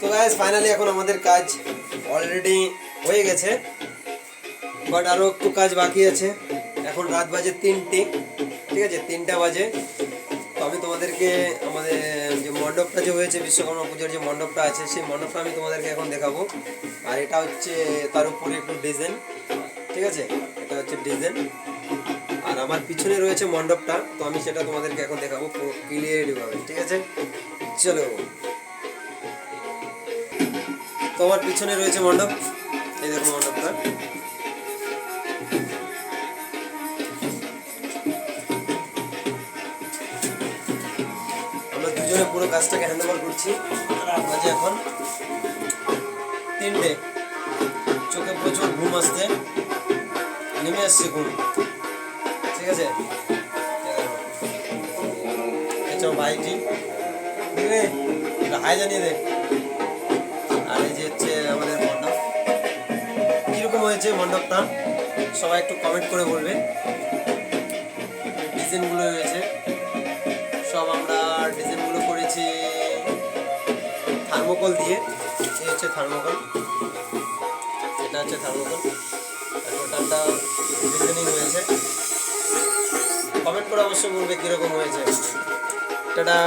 তো guys finally এখন আমাদের কাজ অলরেডি হয়ে গেছে বাট আরও একটু কাজ বাকি আছে। এখন রাত বাজে তিনটে, ঠিক আছে? তিনটা বাজে। তো আমি তোমাদেরকে আমাদের যে মণ্ডপটা যে হয়েছে, বিশ্বকর্মা পুজোর যে মণ্ডপটা আছে, সেই মণ্ডপটা আমি তোমাদেরকে এখন দেখাবো। আর এটা হচ্ছে তার উপরে একটু ডিজাইন ঠিক আছে? এটা হচ্ছে ডিজাইন আর আমার পিছনে রয়েছে মণ্ডপটা, তো আমি সেটা তোমাদেরকে এখন দেখাবো পুরো ক্লিয়ারলি ভাবে, ঠিক আছে? চলো। তো পিছনে রয়েছে মণ্ডপ এই দেখো মণ্ডপটা আমরা দুজনে পুরো কাজটাকে হ্যান্ড ওভার করছি বাজে এখন তিনটে চোখে প্রচুর ঘুম আসতে নেমে আসছে ঘুম ঠিক আছে ভাইটি দেখবে এটা হাই জানিয়ে দে হয়েছে মণ্ডপটা, সবাই একটু কমেন্ট করে বলবে। ডিজাইনগুলো হয়েছে সব আমরা ডিজাইনগুলো করেছি থার্মোকল দিয়ে। এই হচ্ছে থার্মোকল এটা হচ্ছে থার্মোকল টোটালটা ডিজাইনিং হয়েছে। কমেন্ট করে অবশ্যই বলবে কীরকম হয়েছে। টাটা।